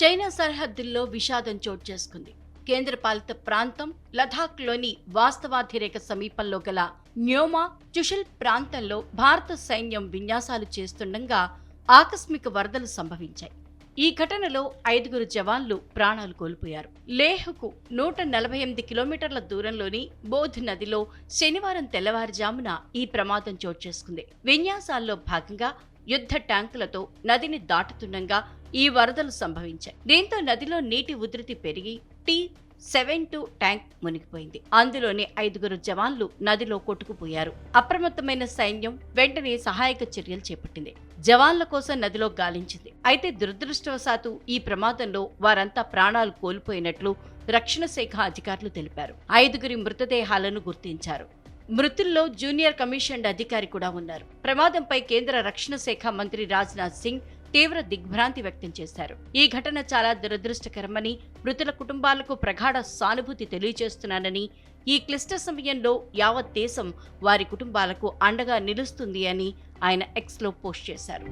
China సరిహద్దుల్లో విషాదం చోటు చేసుకుంది. కేంద్రపాలిత ప్రాంతం లదాఖ్లోని వాస్తవాధిరేఖ సమీపంలో గల న్యోమా చుషల్ ప్రాంతంలో భారత సైన్యం విన్యాసాలు చేస్తుండగా ఆకస్మిక వరదలు సంభవించాయి. ఈ ఘటనలో ఐదుగురు జవాన్లు ప్రాణాలు కోల్పోయారు. లేహ్కు నూట నలభై ఎనిమిది కిలోమీటర్ల దూరంలోని బోధ్ నదిలో శనివారం తెల్లవారుజామున ఈ ప్రమాదం చోటు చేసుకుంది. విన్యాసాల్లో భాగంగా యుద్ధ ట్యాంకులతో నదిని దాటుతుండగా ఈ వరదలు సంభవించాయి. దీంతో నదిలో నీటి ఉధృతి పెరిగి టీ సెవెన్ టూ ట్యాంక్ మునిగిపోయింది. అందులోని ఐదుగురు జవాన్లు నదిలో కొట్టుకుపోయారు. అప్రమత్తమైన సైన్యం వెంటనే సహాయక చర్యలు చేపట్టింది. జవాన్ల కోసం నదిలో గాలించింది. అయితే దురదృష్టవశాత్తు ఈ ప్రమాదంలో వారంతా ప్రాణాలు కోల్పోయినట్లు రక్షణ శాఖ అధికారులు తెలిపారు. ఐదుగురి మృతదేహాలను గుర్తించారు. మృతుల్లో జూనియర్ కమిషన్ అధికారి కూడా ఉన్నారు. ప్రమాదంపై కేంద్ర రక్షణ శాఖ మంత్రి రాజ్నాథ్ సింగ్ తీవ్ర దిగ్భ్రాంతి వ్యక్తం చేశారు. ఈ ఘటన చాలా దురదృష్టకరమని మృతుల కుటుంబాలకు ప్రగాఢ సానుభూతి తెలియజేస్తున్నానని ఈ క్లిష్ట సమయంలో యావత్ దేశం వారి కుటుంబాలకు అండగా నిలుస్తుంది అని ఆయన ఎక్స్లో పోస్ట్ చేశారు.